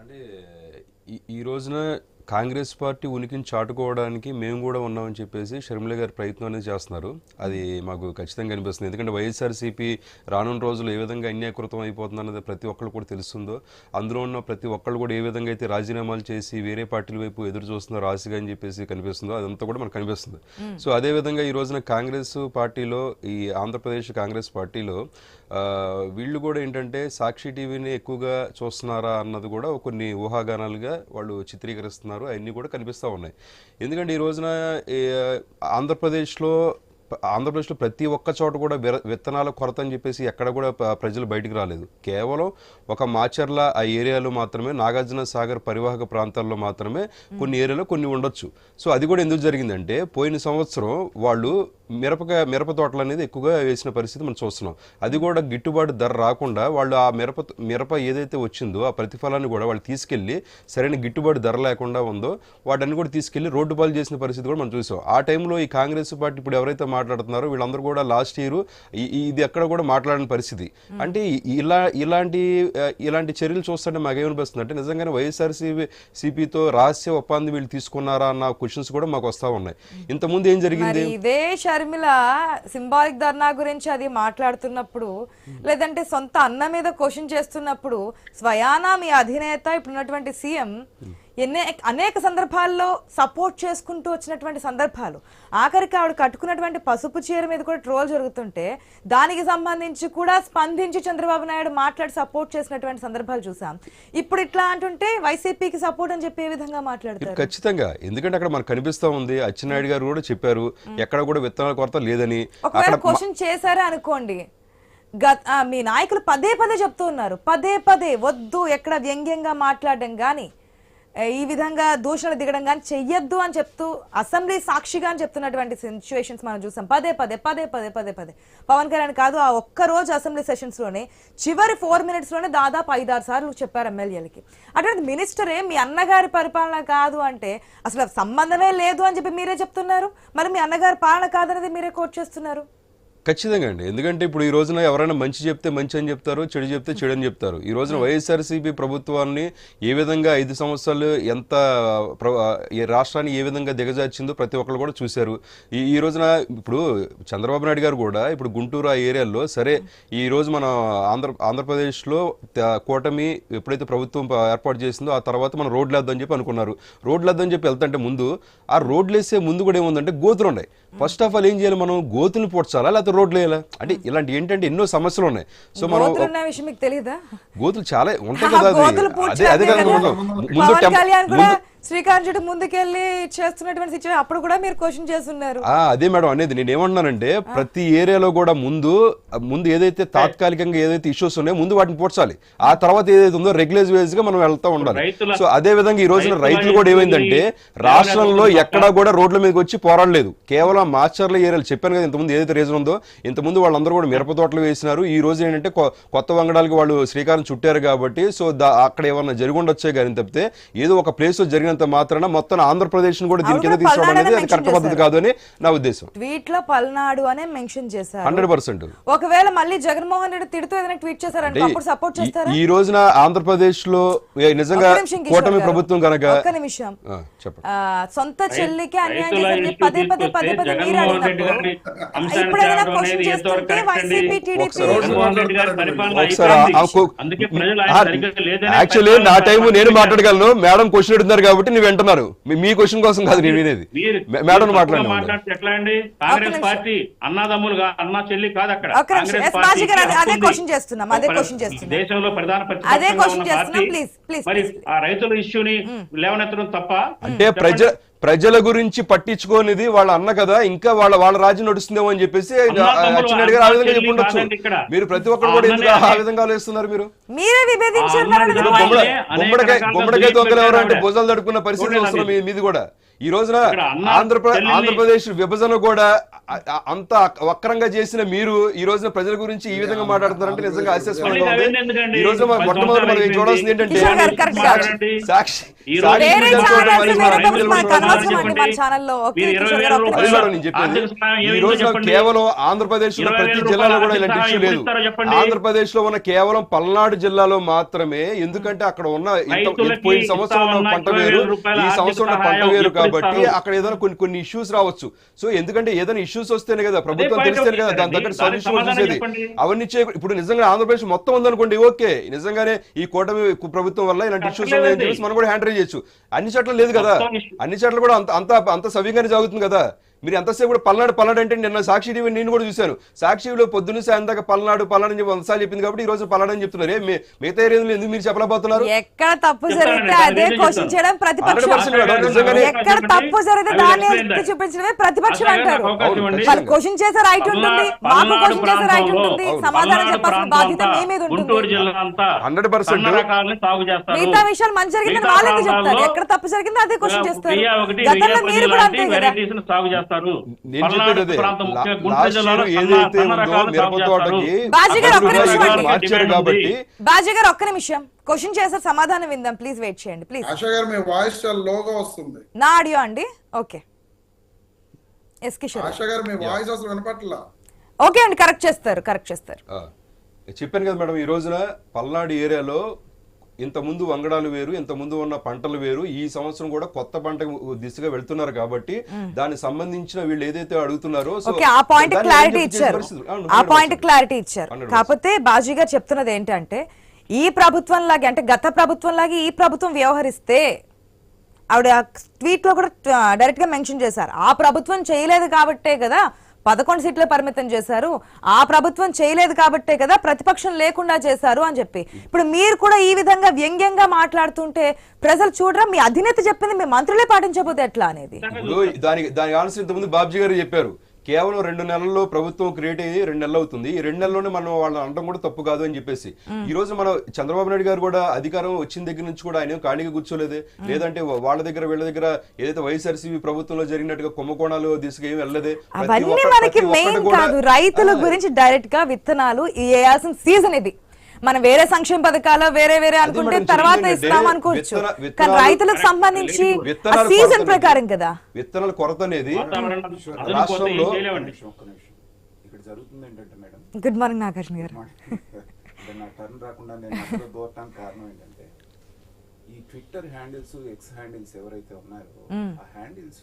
అంటే ఈ- ఈ రోజున కాంగ్రెస్ పార్టీ ఉనికిని చాటుకోవడానికి మేము కూడా ఉన్నామని చెప్పేసి షర్మిల గారి ప్రయత్నం అనేది చేస్తున్నారు. అది మాకు ఖచ్చితంగా అనిపిస్తుంది. ఎందుకంటే వైఎస్ఆర్సీపీ రానున్న రోజులు ఏ విధంగా అన్యాయకృతం అయిపోతుంది అన్నది ప్రతి ఒక్కళ్ళు కూడా తెలుస్తుందో అందులో ఉన్న ప్రతి ఒక్కళ్ళు కూడా ఏ విధంగా అయితే రాజీనామాలు చేసి వేరే పార్టీల వైపు ఎదురు చూస్తున్నారో ఆశగా అని చెప్పేసి కనిపిస్తుందో అదంతా కూడా మనకు కనిపిస్తుంది. సో అదే విధంగా ఈ రోజున కాంగ్రెస్ పార్టీలో ఈ ఆంధ్రప్రదేశ్ కాంగ్రెస్ పార్టీలో వీళ్ళు కూడా ఏంటంటే సాక్షి టీవీని ఎక్కువగా చూస్తున్నారా అన్నది కూడా కొన్ని ఊహాగానాలుగా వాళ్ళు చిత్రీకరిస్తున్నారు. అవన్నీ కూడా కనిపిస్తూ ఉన్నాయి. ఎందుకంటే ఈ రోజున ఈ, ఆంధ్రప్రదేశ్లో ఆంధ్రప్రదేశ్లో ప్రతి ఒక్క చోట కూడా విర- విత్తనాల కొరత అని చెప్పేసి ఎక్కడ కూడా ప్రజలు బయటికి రాలేదు. కేవలం ఒక మాచర్ల ఆ ఏరియాలో మాత్రమే నాగార్జున సాగర్ పరివాహక ప్రాంతాల్లో మాత్రమే కొన్ని ఏరియాలో కొన్ని ఉండొచ్చు. సో అది కూడా ఎందుకు జరిగిందంటే పోయిన సంవత్సరం వాళ్ళు మిరపకాయ మిరప తోటలు అనేది ఎక్కువగా వేసిన పరిస్థితి మనం చూస్తున్నాం. అది కూడా గిట్టుబాటు ధర రాకుండా వాళ్ళు ఆ మిరప మిరప ఏదైతే వచ్చిందో ఆ ప్రతిఫలాన్ని కూడా వాళ్ళు తీసుకెళ్ళి సరైన గిట్టుబాటు ధర లేకుండా ఉందో వాటన్ని కూడా తీసుకెళ్ళి రోడ్డు పాలు చేసిన పరిస్థితి కూడా మనం చూసాం. ఆ టైంలో ఈ కాంగ్రెస్ పార్టీ ఇప్పుడు ఎవరైతే మాట్లాడుతున్నారో. వీళ్ళందరూ కూడా లాస్ట్ ఇయర్ ఇది ఎక్కడ కూడా మాట్లాడిన పరిస్థితి. అంటే ఇలా ఇలాంటి ఇలాంటి చర్యలు చూస్తుంటే మాకేమనిపిస్తుంది అంటే నిజంగానే వైఎస్ఆర్సీపీ సిపితో రహస్య ఒప్పందం వీళ్ళు తీసుకున్నారా అన్న క్వశ్చన్స్ కూడా మాకు వస్తా ఉన్నాయి. ఇంతకుముందు ఏం జరిగింది? ఇదే షర్మిల సింబాలిక్ ధర్నా గురించి అది మాట్లాడుతున్నప్పుడు లేదంటే సొంత అన్న మీద క్వశ్చన్ చేస్తున్నప్పుడు స్వయానా మీ అధినేత ఇప్పుడున్నటువంటి సీఎం ఎన్నే అనేక సందర్భాల్లో సపోర్ట్ చేసుకుంటూ వచ్చినటువంటి సందర్భాలు. ఆఖరికి ఆవిడ కట్టుకున్నటువంటి పసుపు చీర మీద కూడా ట్రోల్ జరుగుతుంటే దానికి సంబంధించి కూడా స్పందించి చంద్రబాబు నాయుడు మాట్లాడి సపోర్ట్ చేసినటువంటి సందర్భాలు చూసాం. ఇప్పుడు ఇట్లా అంటుంటే వైసీపీకి సపోర్ట్ అని చెప్పి విధంగా మాట్లాడతారు? ఖచ్చితంగా. ఎందుకంటే అక్కడ మనకు కనిపిస్తా ఉంది అచ్చెన్నాయుడు గారు కూడా చెప్పారు ఎక్కడ కూడా విత్తనాల కొరత లేదని. క్వశ్చన్ చేశారే అనుకోండి గత మీ నాయకులు పదే పదే చెప్తూ ఉన్నారు. పదే పదే వద్దు ఎక్కడ వ్యంగ్యంగా మాట్లాడడం కానీ ఈ విధంగా దూషణలు దిగడం కానీ చెయ్యొద్దు అని చెప్తూ అసెంబ్లీ సాక్షిగా అని చెప్తున్నటువంటి సిచ్యువేషన్స్ మనం చూసాం. పదే పదే పదే పదే పదే పదే. పవన్ కళ్యాణ్ కాదు ఆ ఒక్క రోజు అసెంబ్లీ సెషన్స్లోనే చివరి ఫోర్ మినిట్స్లోనే దాదాపు ఐదారు సార్లు చెప్పారు ఎమ్మెల్యేలకి. అటువంటి మినిస్టరే మీ అన్నగారి పరిపాలన కాదు అంటే అసలు సంబంధమే లేదు అని చెప్పి మీరే చెప్తున్నారు? మరి మీ అన్నగారి పాలన కాదనేది మీరే కోట్ చేస్తున్నారు? ఖచ్చితంగా అండి. ఎందుకంటే ఇప్పుడు ఈ రోజున ఎవరైనా మంచి చెప్తే మంచి అని చెప్తారు చెడు చెప్తే చెడు అని చెప్తారు. ఈ రోజున వైఎస్ఆర్సీపీ ప్రభుత్వాన్ని ఏ విధంగా ఐదు సంవత్సరాలు ఎంత రాష్ట్రాన్ని ఏ విధంగా దిగజార్చిందో ప్రతి ఒక్కరు కూడా చూశారు. ఈ ఈ రోజున ఇప్పుడు చంద్రబాబు నాయుడు గారు కూడా ఇప్పుడు గుంటూరు ఆ ఏరియాలో సరే ఈ రోజు మన ఆంధ్ర ఆంధ్రప్రదేశ్లో కూటమి ఎప్పుడైతే ప్రభుత్వం ఏర్పాటు చేసిందో ఆ తర్వాత మనం రోడ్లు వేద్దామని చెప్పి అనుకున్నారు. రోడ్లు వేద్దామని చెప్పి వెళ్తుంటే ముందు ఆ రోడ్లు వేసే ముందు కూడా ఏముందంటే గోతులు ఉన్నాయి. ఫస్ట్ ఆఫ్ ఆల్ ఏం చేయాలి మనం గోతులు పొడ్చాలా? లేకపోతే రోడ్లు వేయాలా? అంటే ఇలాంటి ఏంటంటే ఎన్నో సమస్యలు ఉన్నాయి. సో మనం విషయం మీకు తెలియదా గోతులు చాలా ఉంటాయి కదా అది. అదే కదా. ముందు శ్రీకాంత్ చుట్టూ ముందుకెళ్ళి చేస్తున్నటువంటి సిచ్యువేషన్ అప్పుడు కూడా మీరు క్వశ్చన్ చేస్తున్నారు. ఆ, అదే మేడం అనేది నేను ఏమంటున్నానంటే ప్రతి ఏరియాలో కూడా ముందు ముందు ఏదైతే తాత్కాలికంగా ఏదైతే ఇష్యూస్ ఉన్నాయో ముందు వాటిని పోడ్చాలి. ఆ తర్వాత ఏదైతే ఉందో రెగ్యులర్ వేస్గా మనం వెళ్తా ఉండాలి. సో అదే విధంగా ఈ రోజున రైతుల కూడా ఏమైందంటే రాష్ట్రంలో ఎక్కడా కూడా రోడ్ల మీదకి వచ్చి పోరాడలేదు. కేవలం మాచర్ల ఏరియాలు చెప్పాను కదా ఇంతకుముందు ఏదైతే రీజన్ ఉందో ఇంతకుముందు వాళ్ళందరూ కూడా మిరప తోటలు వేసినారు. ఈ రోజు ఏంటంటే కొత్త వంగడాలకి వాళ్ళు శ్రీకారం చుట్టారు కాబట్టి సో దా- అక్కడ ఏమన్నా జరిగి ఉండొచ్చే కానీ తప్పితే ఏదో ఒక ప్లేస్లో జరిగినంత మాత్రాన మొత్తం ఆంధ్రప్రదేశ్ను కూడా దీని కింద తీసుకోవడం అనేది అది కరెక్ట్ పద్ధతి కాదు అని నా ఉద్దేశం. ట్వీట్లో పల్నాడు అనే మెన్షన్ చేశారు. Hundred percent. ఒకవేళ మళ్ళీ జగన్మోహన్ రెడ్డి తిడుతూ ఏదైనా ట్వీట్ చేశారంటే అప్పుడు సపోర్ట్ చేస్తారా? ఈ రోజున ఆంధ్రప్రదేశ్లో నిజంగా కూటమి. ప్రభుత్వం కనుక ఒక్క నిమిషం. సొంత చెల్లికి అన్యాయం పదే పదే పదే పదే మీరు ఇప్పుడు ఏదైనా క్వశ్చన్ చేస్తుంటే? వైసీపీ టీడీపీ యాక్చువల్లీ నా టైం నేను మాట్లాడగలను. మేడం క్వశ్చన్ అడుగుతున్నారు కాబట్టి నేను వింటున్నారు మీ- మీ క్వశ్చన్ కోసం కాదు నేను వినేది మేడం మాట్లాడితే ఎట్లా అండి కాంగ్రెస్. పార్టీ అన్నదమ్ములుగా అన్న చెల్లి కాదు అక్కడ అదే-. క్వశ్చన్ చేస్తున్నాం, అదే క్వశ్చన్ చేస్తున్నాం. దేశంలో ప్రధాన అదే ప్రతిపక్షంగా క్వశ్చన్ ఉన్న చేస్తున్నాం. పార్టీ ప్లీజ్, ప్లీజ్, మరి. ఆ రైతుల ఇష్యూని లేవనెత్తడం తప్ప అంటే ప్రజ ప్రజల గురించి పట్టించుకోనిది వాళ్ళ అన్న కదా ఇంకా వాళ్ళ వాళ్ళ రాజ్యం నడుస్తుందేమో అని చెప్పేసి అచ్చెన్నాయుడు గారు ఆ విధంగా చెప్పుండొచ్చు. మీరు ప్రతి ఒక్కరు కూడా ఎందుకు ఆ విధంగా ఆలోచిస్తున్నారు మీరు? గుమ్మడికాయ గుమ్మడికాయ దొంగలు ఎవరు అంటే భుజాలు తడుపుకున్న పరిస్థితి మీది కూడా. ఈ రోజున ఆంధ్రప్రదేశ్ ఆంధ్రప్రదేశ్ విభజన కూడా అంత వక్రంగా చేసిన మీరు ఈ రోజున ప్రజల గురించి ఈ విధంగా మాట్లాడుతున్నారంటే నిజంగా ఉంది. ఎందుకండి? ఈ రోజు మొట్టమొదటి మనం చూడాల్సింది ఏంటంటే సాక్షి కేవలం ఆంధ్రప్రదేశ్లో ప్రతి జిల్లాలో కూడా ఇలాంటి ఇష్యూ లేదు. ఆంధ్రప్రదేశ్లో ఉన్న కేవలం పల్నాడు జిల్లాలో మాత్రమే. ఎందుకంటే అక్కడ ఉన్న పోయిన సంవత్సరం ఉన్న పంట వేరు. ఈ సంవత్సరం ఉన్న పంట వేరు కాబట్టి? అక్కడ ఏదైనా కొన్ని కొన్ని ఇష్యూస్ రావచ్చు. సో ఎందుకంటే ఏదైనా ఇష్యూస్ వస్తేనే కదా ప్రభుత్వం తెలిస్తేనే కదా దాని దగ్గర దానికి సొల్యూషన్ చూసేది చెప్పండి. అవన్నీ ఇప్పుడు నిజంగా ఆంధ్రప్రదేశ్ మొత్తం ఉందనుకోండి ఓకే. నిజంగానే ఈ కూటమి ప్రభుత్వం వల్ల ఇలాంటి ఇష్యూస్ ఉన్నాయని చెప్పేసి మనం కూడా హ్యాండిల్ చేయొచ్చు. అన్ని చోట్ల లేదు కదా. అన్ని చోట్ల కూడా అంత అంత అంత సవ్యంగానే జరుగుతుంది కదా. మీరు ఎంతసేపు కూడా పల్నాడు పల్నాడు అంటే నిన్న సాక్షి టీవీ నేను కూడా చూశాను. సాక్షి టీవీలో పొద్దున్న సాయం దాకా పల్నాడు పల్నాడు అని చెప్పి వందసార్లు చెప్పింది కాబట్టి ఈ రోజు పల్నాడు అని చెప్తున్నారు. మిగతా ఏరియాలో ఎందుకు మీరు చెప్పలేకపోతున్నారు? ఎక్కడ తప్పు జరిగితే అదే క్వశ్చన్. చేయడం ప్రతిపక్షం. 100% మేడం, నిజంగానే. ఎక్కడ తప్పు జరిగితే దాన్ని. చూపించడమే ప్రతిపక్షం అంటారు. వాళ్ళు క్వశ్చన్ చేసే రైట్ ఉంటుంది మాకు క్వశ్చన్ చేసే రైట్ ఉంటుంది. సమాధానం చెప్పాల్సిన బాధ్యత మీ మీద ఉంటుంది. జిల్లా అంతా 100% సన్న రకాలని సాగు చేస్తారు. మిగతా విషయాలు మంచి జరిగిందని వాళ్ళు చెప్తారు? ఎక్కడ తప్పు జరిగిందో అదే క్వశ్చన్ చేస్తారు. గతంలో మీరు కూడా అంతే కదా. చేస్తారు. నేను చెప్పేది అదే. లాస్ట్ ఇయర్ ఏదైతే ఉందో మిరప. తోటకి ఒక్క నిమిషం అధికారులు అండి. మార్చారు డిమాండ్ కాబట్టి ఉంది. బాజీ గారు ఒక్క నిమిషం. క్వశ్చన్ చేసే సమాధానం విందాం. ప్లీజ్ వెయిట్ చేయండి. ప్లీజ్. ఆశా గారు మీ వాయిస్ చాలా లోగా వస్తుంది. నా ఆడియో అండి? ఓకే. ఎస్ కిషోర్. ఆశా గారు మీ వాయిస్ అసలు వినపట్లా? ఓకే అండి. కరెక్ట్ చేస్తారు. కరెక్ట్ చేస్తారు. చెప్పాను కదా మేడం ఈ రోజున పల్నాడు ఏరియాలో ఇంత ముందు వంగడాలు వేరు ఇంత ముందు ఉన్న పంటలు వేరు ఈ సంవత్సరం కూడా కొత్త పంట దిశగా వెళ్తున్నారు కాబట్టి దానికి సంబంధించిన వీళ్ళు ఏదైతే అడుగుతున్నారో ఆ పాయింట్ క్లారిటీ ఇచ్చారు. ఆ పాయింట్ 100%. క్లారిటీ ఇచ్చారు. 100%. కాకపోతే బాజీ గారు చెప్తున్నది ఏంటంటే ఈ ప్రభుత్వం లాగే అంటే గత ప్రభుత్వం లాగే ఈ ప్రభుత్వం వ్యవహరిస్తే ఆవిడ ట్వీట్లో కూడా డైరెక్ట్గా మెన్షన్ చేశారు. ఆ ప్రభుత్వం చేయలేదు కాబట్టే కదా పదకొండు సీట్లే పరిమితం చేశారు. ఆ ప్రభుత్వం చేయలేదు కాబట్టే కదా ప్రతిపక్షం లేకుండా చేశారు అని చెప్పి. ఇప్పుడు మీరు కూడా ఈ విధంగా వ్యంగ్యంగా మాట్లాడుతుంటే ప్రజలు చూడరా మీ అధినేత చెప్పింది మీ మంత్రులే పాటించకపోతే ఎట్లా అనేది? దానికి దానికి ఆన్సర్ ఇంతకుముందు బాబ్జీ గారు చెప్పారు. కేవలం రెండు నెలల్లో ప్రభుత్వం క్రియేట్ అయ్యి రెండు నెలలు అవుతుంది. ఈ రెండు నెలల్లోనే మనం వాళ్ళని అనడం కూడా తప్పు కాదు అని చెప్పేసి. ఈ రోజు మనం చంద్రబాబు నాయుడు గారు కూడా అధికారం వచ్చిన దగ్గర నుంచి కూడా ఆయన ఖాళీగా కూర్చోలేదే. లేదంటే వాళ్ళ దగ్గర వీళ్ళ దగ్గర ఏదైతే వైఎస్ఆర్సీపీ ప్రభుత్వంలో జరిగినట్టుగా కుంభకోణాలు దిశగా ఏం వెళ్ళలేదే అవన్నీ మనకి మెయిన్ కాదు. రైతుల గురించి డైరెక్ట్గా విత్తనాలు వేయాల్సిన సీజన్ ఇది. మనం వేరే సంక్షేమ పథకాలు వేరే వేరే అనుకుంటే తర్వాత ఇస్తాం అనుకోవచ్చు. కానీ రైతులకు సంబంధించి సీజన్ ప్రకారం కదా. విత్తనాల కొరత అనేది రాష్ట్రంలో ఇక్కడ జరుగుతుంది ఏంటంటే మేడం గుడ్ మార్నింగ్ నాగార్జున గారు. అంటే నా టర్న్ రాకుండా నేను మధ్యలో దూరటానికి కారణం ఏంటంటే ఈ ట్విట్టర్ హ్యాండిల్స్ ఎక్స్ హ్యాండిల్స్ ఎవరైతే ఉన్నారో ఆ హ్యాండిల్స్